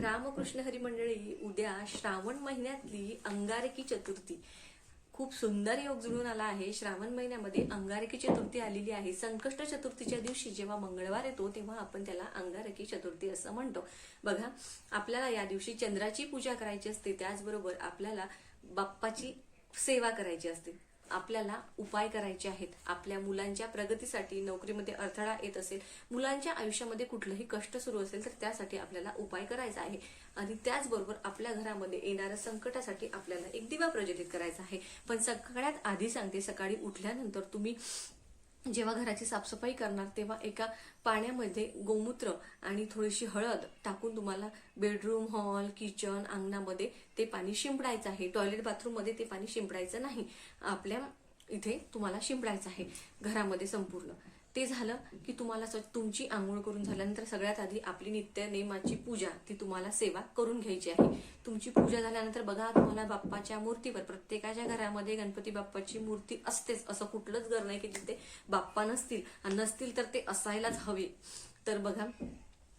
रामकृष्ण हरी मंडळी उद्या श्रावण महिन्यातली अंगारकी चतुर्थी. खूप सुंदर योग जुळून आला आहे. श्रावण महिन्यामध्ये अंगारकी चतुर्थी आलेली आहे. संकष्ट चतुर्थीच्या दिवशी जेव्हा मंगळवार येतो तेव्हा आपण त्याला अंगारकी चतुर्थी असं म्हणतो. बघा आपल्याला या दिवशी चंद्राची पूजा करायची असते त्याचबरोबर आपल्याला बाप्पाची सेवा करायची असते. आपल्याला उपाय करायचे आहेत. आपल्या मुलांच्या प्रगतीसाठी नोकरीमध्ये अडथळा येत असेल मुलांच्या आयुष्यामध्ये कुठलंही कष्ट सुरू असेल तर त्यासाठी आपल्याला उपाय करायचा आहे. आणि त्याचबरोबर आपल्या घरामध्ये येणाऱ्या संकटासाठी आपल्याला एक दिवा प्रज्वलित करायचा आहे. पण सगळ्यात आधी सांगते सकाळी उठल्यानंतर तुम्ही जेव्हा घराची साफसफाई करणार तेव्हा एका पाण्यामध्ये गोमूत्र आणि थोडीशी हळद टाकून तुम्हाला बेडरूम हॉल किचन अंगणामध्ये ते पाणी शिंपडायचं आहे. टॉयलेट बाथरूममध्ये ते पाणी शिंपडायचं नाही. आपल्या इथे तुम्हाला शिंपडायचं आहे. घरामध्ये संपूर्ण. ते झालं की तुम्हाला तुमची आंघोळ करून झाल्यानंतर सगळ्यात आधी आपली नित्य नेमाची पूजा ती तुम्हाला सेवा करून घ्यायची आहे. तुमची पूजा झाल्यानंतर बघा तुम्हाला बाप्पाच्या मूर्तीवर प्रत्येकाच्या घरामध्ये गणपती बाप्पाची मूर्ती असतेच. असं कुठलंच घर नाही की जिथे बाप्पा नसतील. आणि नसतील तर ते असायलाच हवे. तर बघा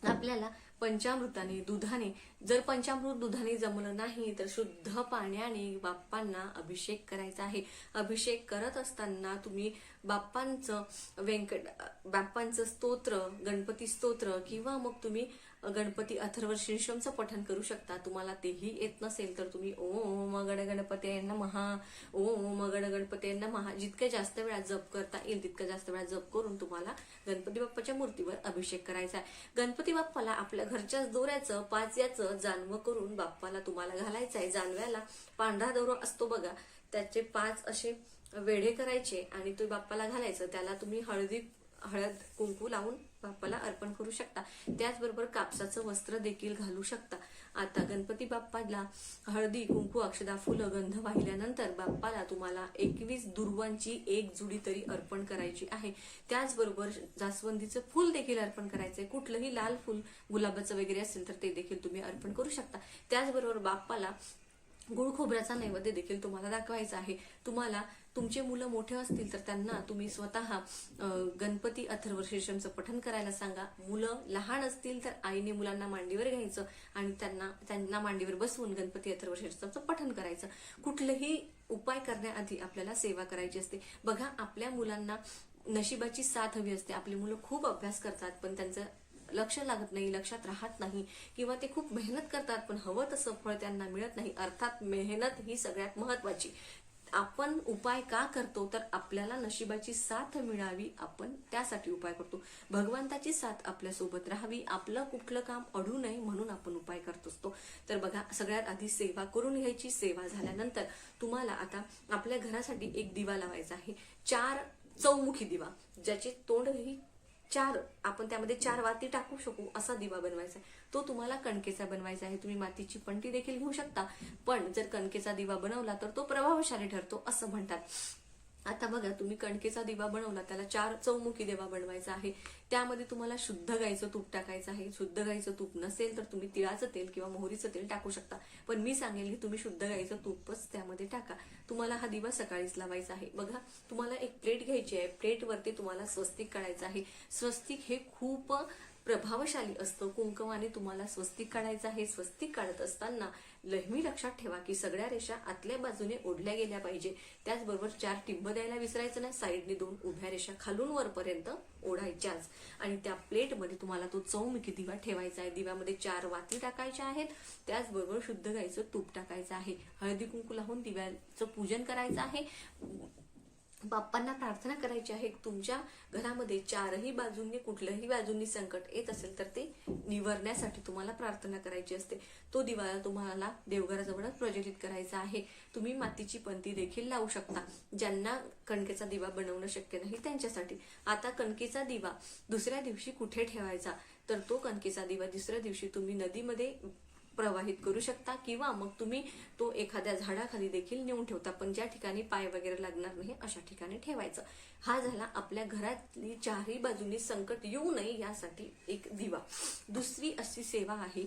आपल्याला पंचामृताने दुधाने जर पंचामृत दुधाने जमलं नाही तर शुद्ध पाण्याने बाप्पांना अभिषेक करायचा आहे. अभिषेक करत असताना तुम्ही बाप्पांचं व्यंकट बाप्पांचं स्तोत्र गणपती स्तोत्र किंवा मग तुम्ही गणपती अथर्व शीर्षमचं पठण करू शकता. तुम्हाला तेही येत नसेल तर तुम्ही ओम गण गणपती यांना महा ओम गण गणपती यांना महा जितक्या जास्त वेळा जप करता येईल तितक्या जास्त वेळा जप करून तुम्हाला गणपती बाप्पाच्या मूर्तीवर अभिषेक करायचा आहे. गणपती बाप्पाला आपल्या घरच्याच दोऱ्याचं पाचयाचं जानवं करून बाप्पाला तुम्हाला घालायचं आहे. जानव्याला पांढरा दोरा असतो बघा. त्याचे पाच असे वेढे करायचे आणि तो बाप्पाला घालायचं. त्याला तुम्ही हळदी हळद कुंकू लावून बाप्पाला अर्पण करू शकता. त्याचबरोबर कापसाचं वस्त्र देखील घालू शकता. आता गणपती बाप्पाला हळदी कुंकू अक्षदा फुलं गंध वाहिल्यानंतर बाप्पाला तुम्हाला एकवीस दुर्वांची एक जुडी तरी अर्पण करायची आहे. त्याचबरोबर जास्वंदीचं फुल देखील अर्पण करायचंय. कुठलंही लाल फुल गुलाबाचं वगैरे असेल तर ते देखील तुम्ही अर्पण करू शकता. त्याचबरोबर बाप्पाला गुळ खोबऱ्याचा नैवेद्य देखील तुम्हाला दाखवायचा आहे. तुम्हाला तुमचे मुलं मोठे असतील तर त्यांना तुम्ही स्वतः गणपती अथर्व शीर्षमचं पठण करायला सांगा. मुलं लहान असतील तर आईने मुलांना मांडीवर घ्यायचं आणि त्यांना त्यांना मांडीवर बसवून गणपती अथर्व शीर्षमचं पठण करायचं. कुठलंही उपाय करण्याआधी आपल्याला सेवा करायची असते. बघा आपल्या मुलांना नशिबाची साथ हवी असते. आपली मुलं खूप अभ्यास करतात पण त्यांचं लक्ष लागत नाही लक्षात राहत नाही किंवा ते खूप मेहनत करतात पण हवं तसं फळ त्यांना मिळत नाही. अर्थात मेहनत ही सगळ्यात महत्वाची आपण उपाय का करतो तर आपल्याला नशिबाची साथ मिळावी आपण त्यासाठी उपाय करतो. भगवंताची साथ आपल्यासोबत राहावी आपलं कुठलं काम अडू नये म्हणून आपण उपाय करत असतो. तर बघा सगळ्यात आधी सेवा करून घ्यायची सेवा झाल्यानंतर तुम्हाला आता आपल्या घरासाठी एक दिवा लावायचा आहे. चार चौमुखी दिवा ज्याचे तोंडही चार आपण त्यामध्ये चार वाती टाकू शकू असा दिवा बनवायचा आहे. तो तुम्हाला कणकेचा बनवायचा आहे. तुम्ही मातीची पंटी देखील घेऊ शकता. पण जर कणकेचा दिवा बनवला तर तो प्रभावशाली ठरतो असं म्हणतात. आता बघा तुम्ही कणकेचा दिवा बनवला त्याला चार चौमुखी दिवा बनवायचा आहे. त्यामध्ये तुम्हाला शुद्ध गाईचं तूप टाकायचं आहे. शुद्ध गाईचं तूप नसेल तर तुम्ही तिळाचं तेल किंवा मोहरीचं तेल टाकू शकता. पण मी सांगेल की तुम्ही शुद्ध गाईचं तूपच त्यामध्ये टाका. तुम्हाला हा दिवा सकाळीच लावायचा आहे. बघा तुम्हाला एक प्लेट घ्यायची आहे. प्लेटवरती तुम्हाला स्वस्तिक काढायचं आहे. स्वस्तिक हे खूप प्रभावशाली असतं. कुंकवाने तुम्हाला स्वस्तिक काढायचं आहे. स्वस्तिक काढत असताना नेहमी लक्षात ठेवा की सगळ्या रेषा आतल्या बाजूने ओढल्या गेल्या पाहिजे. त्याचबरोबर चार टिंब द्यायला विसरायचं नाही. साईडने दोन उभ्या रेषा खालून वरपर्यंत ओढायच्याच. आणि त्या प्लेटमध्ये तुम्हाला तो चौमुखी दिवा ठेवायचा आहे? दिव्यामध्ये चार वाती टाकायच्या आहेत. त्याचबरोबर शुद्ध गाईचं तूप टाकायचं आहे. हळदी कुंकू लावून दिव्याचं पूजन करायचं आहे. बाप्पांना प्रार्थना करायची आहे तुमच्या घरामध्ये चारही बाजूंनी कुठल्याही बाजूंनी संकट येत असेल तर ते निवारण्यासाठी तुम्हाला प्रार्थना करायची असते. तो दिवाळा तुम्हाला देवघराजवळच प्रज्वलित करायचा आहे. तुम्ही मातीची पंती देखील लावू शकता ज्यांना कणकेचा दिवा बनवणं शक्य नाही त्यांच्यासाठी. आता कणकेचा दिवा दुसऱ्या दिवशी कुठे ठेवायचा? तर तो कणकेचा दिवा दुसऱ्या दिवशी तुम्ही नदीमध्ये प्रवाहित करू शकता किंवा मग तुम्ही तो एखाद्या झाडाखाली देखील नेऊन ठेवता पण ज्या ठिकाणी पाय वगैरे लागणार नाही अशा ठिकाणी ठेवायचं. हा झाला आपल्या घरातली चारही बाजूनी संकट येऊ नये यासाठी एक दिवा. दुसरी अशी सेवा आहे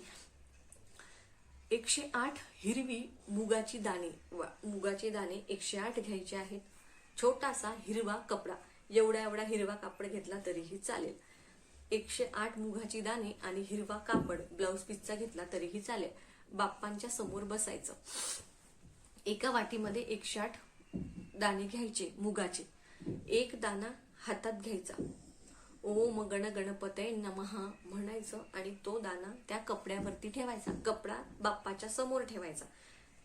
एकशे आठ हिरवी मुगाची दाणे. वा मुगाचे दाणे एकशे आठ घ्यायचे आहेत. छोटासा हिरवा कपडा. एवढा एवढा हिरवा कापड घेतला तरीही चालेल. एकशे आठ मुगाची दाणे आणि हिरवा कापड ब्लाऊज पीसचा घेतला तरीही चालेल. बाप्पांच्या समोर बसायचं. एका वाटीमध्ये एकशे आठ दाणे घ्यायचे मुगाचे. एक दाना हातात घ्यायचा. ओम गण गणपतय नमहा म्हणायचं आणि तो दाना त्या कपड्यावरती ठेवायचा. कपडा बाप्पाच्या समोर ठेवायचा.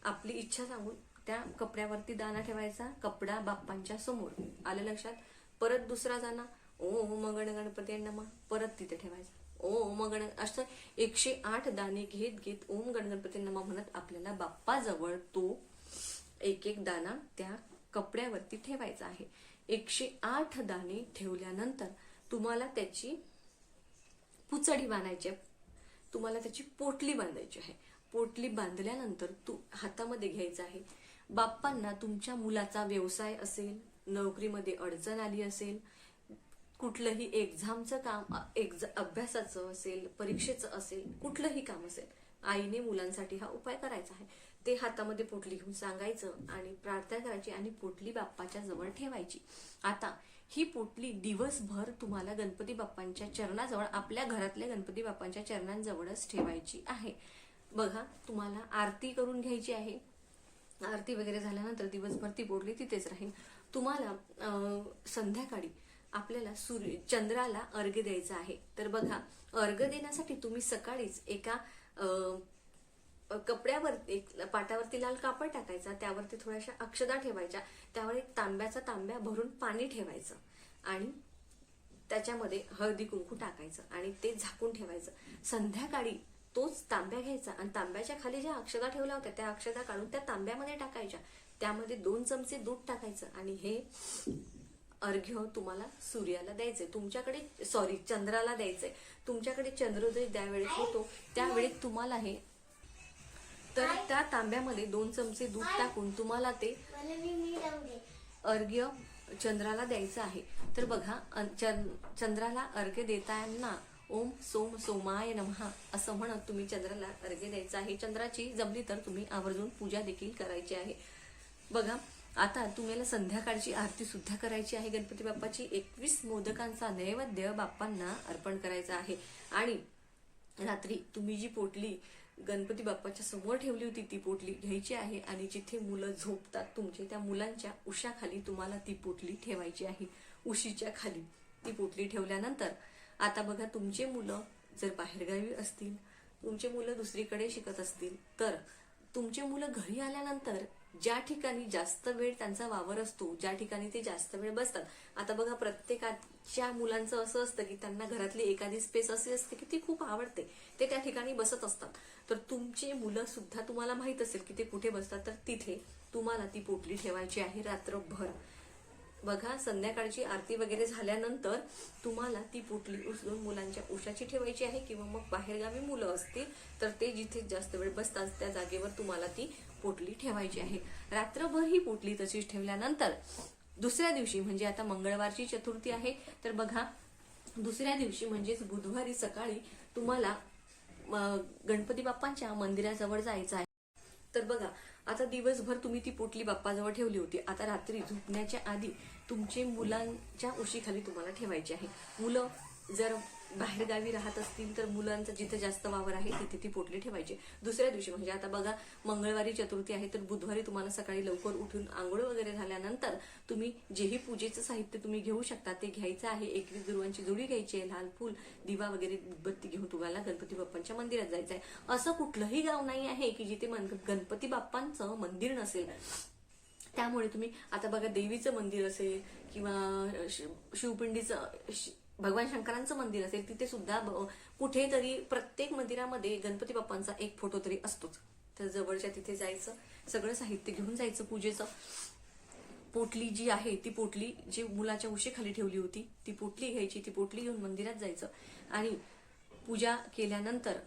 आपली इच्छा सांगून त्या कपड्यावरती दाना ठेवायचा कपडा बाप्पांच्या समोर. आलं लक्षात? परत दुसरा दाना ओम गण गणपती नमः परत तिथे ठेवायचं. ओम गण असं एकशे आठ दाणे घेत घेत ओम गण गणपती नमा म्हणत आपल्याला बाप्पाजवळ तो एक एक दाना त्या कपड्यावरती ठेवायचा आहे. एकशे आठ दाणे ठेवल्यानंतर तुम्हाला त्याची पुचडी बांधायची आहे. तुम्हाला त्याची पोटली बांधायची आहे. पोटली बांधल्यानंतर तू हातामध्ये घ्यायचं आहे. बाप्पांना तुमच्या मुलाचा व्यवसाय असेल नोकरीमध्ये अडचण आली असेल कुठलंही एक्झामचं काम एक्झा अभ्यासाचं असेल परीक्षेचं असेल कुठलंही काम असेल आईने मुलांसाठी हा उपाय करायचा आहे. ते हातामध्ये पोटली घेऊन सांगायचं आणि प्रार्थना करायची आणि पोटली बाप्पाच्या जवळ ठेवायची. आता ही पोटली दिवसभर तुम्हाला गणपती बाप्पांच्या चरणाजवळ आपल्या घरातल्या गणपती बाप्पांच्या चरणांजवळच ठेवायची आहे. बघा तुम्हाला आरती करून घ्यायची आहे. आरती वगैरे झाल्यानंतर दिवसभर ती पोटली तिथेच राहील. तुम्हाला संध्याकाळी आपल्याला सूर्य चंद्राला अर्घ्य द्यायचा आहे. तर बघा अर्घ्य देण्यासाठी तुम्ही सकाळीच एका कपड्यावरती कपड्यावर एक पाटावरती लाल कापड टाकायचा त्यावरती थोड्याशा अक्षदा ठेवायच्या त्यावर एक तांब्याचा तांब्या भरून पाणी ठेवायचं आणि त्याच्यामध्ये हळदी कुंकू टाकायचं आणि ते झाकून ठेवायचं. संध्याकाळी तोच तांब्या घ्यायचा आणि तांब्याच्या खाली ज्या अक्षदा ठेवल्या होत्या त्या अक्षदा काढून त्या तांब्यामध्ये टाकायच्या. त्यामध्ये दोन चमचे दूध टाकायचं आणि हे अर्घ्य तुम्हाला सूर्याला द्यायचंय. तुमच्याकडे सॉरी चंद्राला द्यायचंय. तुमच्याकडे चंद्रोदय ज्यावेळेस होतो त्यावेळी तुम्हाला हे तर त्या तांब्यामध्ये दोन चमचे दूध टाकून तुम्हाला ते अर्घ्य चंद्राला द्यायचं आहे. तर बघा चंद्राला अर्घ्य देताना ओम सोम सोमाय नमहा असं म्हणत तुम्ही चंद्राला अर्घ्य द्यायचं आहे. चंद्राची जमली तर तुम्ही आवर्जून पूजा देखील करायची आहे. बघा आता तुम्हाला संध्याकाळची आरती सुद्धा करायची आहे. गणपती बाप्पाची एकवीस मोदकांचा नैवेद्य बाप्पांना अर्पण करायचा आहे. आणि रात्री तुम्ही जी पोटली गणपती बाप्पाच्या समोर ठेवली होती ती पोटली घ्यायची आहे आणि जिथे मुलं झोपतात तुमचे त्या मुलांच्या उशाखाली तुम्हाला ती पोटली ठेवायची आहे. उशीच्या खाली ती पोटली ठेवल्यानंतर आता बघा तुमचे मुलं जर बाहेरगावी असतील तुमचे मुलं दुसरीकडे शिकत असतील तर तुमचे मुलं घरी आल्यानंतर ज्या ठिकाणी जास्त वेळ त्यांचा वावर असतो ज्या ठिकाणी ते जास्त वेळ बसतात. आता बघा प्रत्येकाच्या मुलांचं असं असतं की त्यांना घरातली एखादी स्पेस अशी असते की ती खूप आवडते. ते त्या ठिकाणी बसत असतात. तर तुमचे मुलं सुद्धा तुम्हाला माहीत असेल की ते कुठे बसतात तर तिथे तुम्हाला ती पोटली ठेवायची आहे रात्रभर. बघा संध्याकाळची आरती वगैरे झाल्यानंतर तुम्हाला ती पोटली उचलून मुलांच्या उशाची ठेवायची आहे किंवा मग बाहेरगावी मुलं असतील तर ते जिथे जास्त वेळ बसतात त्या जागेवर तुम्हाला ती पोटली ठेवायची आहे. रात्रभर ही पोटली तशीच ठेवल्यानंतर दुसऱ्या दिवशी म्हणजे आता मंगळवारची चतुर्थी आहे तर बघा दुसऱ्या दिवशी म्हणजेच बुधवारी सकाळी तुम्हाला गणपती बाप्पांच्या मंदिराजवळ जायचं आहे. तर बघा आता दिवसभर तुम्ही ती पोटली बाप्पाजवळ ठेवली होती. आता रात्री झोपण्याच्या आधी तुमचे मुलांच्या उशीखाली तुम्हाला ठेवायची आहे. मुलं जर बाहेरगावी राहत असतील तर मुलांचं जिथे जास्त वावर आहे तिथे ती पोटली ठेवायची. दुसऱ्या दिवशी म्हणजे आता बघा मंगळवारी चतुर्थी आहे तर बुधवारी तुम्हाला सकाळी लवकर उठून आंघोळ वगैरे झाल्यानंतर तुम्ही जेही पूजेचं साहित्य तुम्ही घेऊ शकता ते घ्यायचं आहे. एकवीस दुर्वांची जोडी घ्यायची आहे लाल फूल दिवा वगैरे बत्ती घेऊन तुम्हाला गणपती बाप्पांच्या मंदिरात जायचं आहे. असं कुठलंही गाव नाही आहे की जिथे मन- गणपती बाप्पांचं मंदिर नसेल. त्यामुळे तुम्ही आता बघा देवीचं मंदिर असेल किंवा शि- शिवपिंडीचं शि- भगवान शंकरांचं मंदिर असेल तिथे सुद्धा ब- कुठेतरी प्रत्येक मंदिरामध्ये गणपती बाप्पांचा एक फोटो तरी असतोच. तर जवळच्या तिथे जायचं सगळं साहित्य घेऊन जायचं पूजेचं. पोटली जी आहे ती पोटली जी मुलाच्या उशीखाली ठेवली होती ती पोटली घ्यायची ती पोटली घेऊन मंदिरात जायचं. आणि पूजा केल्यानंतर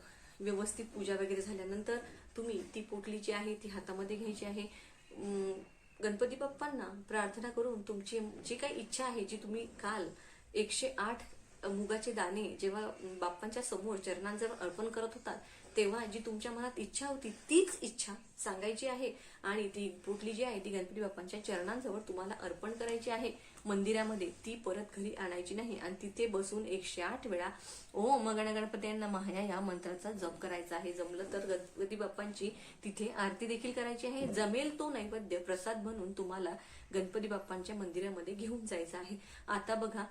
व्यवस्थित पूजा वगैरे झाल्यानंतर तुम्ही ती पोटली जी आहे ती हातामध्ये घ्यायची आहे. गणपती बाप्पांना प्रार्थना करून तुमची जी काही इच्छा आहे जी तुम्ही काल एकशे आठ मुगाचे दाणे जेव्हा बाप्पांच्या समोर चरणांजवळ अर्पण करत होतात तेव्हा जी तुमच्या मनात इच्छा होती तीच इच्छा सांगायची आहे. आणि ती पोटली जी आहे ती गणपती बाप्पांच्या चरणांजवळ तुम्हाला अर्पण करायची आहे. मंदिरामध्ये ती परत घरी आणायची नाही. आणि तिथे बसून एकशे आठ वेळा ओम गण गणपत्यांना महाया या मंत्राचा जप करायचा आहे. जमलं तर गणपती बाप्पांची तिथे आरती देखील करायची आहे. जमेल तो नैवेद्य प्रसाद म्हणून तुम्हाला गणपती बाप्पांच्या मंदिरामध्ये घेऊन जायचं आहे. आता बघा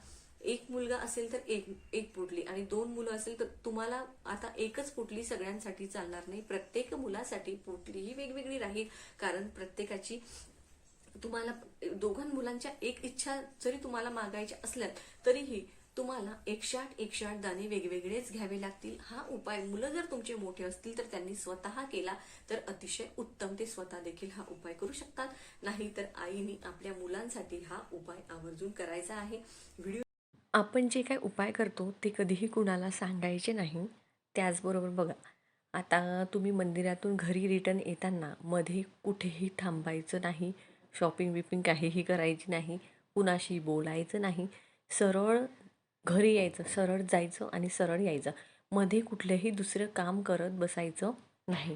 एक मुलगा असेल तर एक एक पुटली. आणि दोन मुलं असेल तर तुम्हाला आता एकच पुटली सगळ्यांसाठी चालणार नाही. प्रत्येक मुलासाठी पुटली ही वेगवेगळी राहील. कारण प्रत्येकाची तुम्हाला दोघां मुलांच्या एक इच्छा जरी तुम्हाला मागायच्या असल्या तरीही तुम्हाला एकशे आठ एकशे आठ दाणे वेगवेगळेच घ्यावे लागतील. हा उपाय मुलं जर तुमचे मोठे असतील तर त्यांनी स्वतः केला तर अतिशय उत्तम ते स्वतः देखील हा उपाय करू शकतात. नाही तर आईने आपल्या मुलांसाठी हा उपाय आवर्जून करायचा आहे. व्हिडिओ आपण जे काय उपाय करतो ते कधीही कुणाला सांगायचे नाही. त्याचबरोबर बघा आता तुम्ही मंदिरातून घरी रिटर्न येताना मध्ये कुठेही थांबायचं नाही शॉपिंग बिपिंग काहीही करायची नाही कुणाशी बोलायचं नाही सरळ घरी यायचं सरळ जायचं आणि सरळ यायचं. मध्ये कुठलंही दुसरं काम करत बसायचं नाही.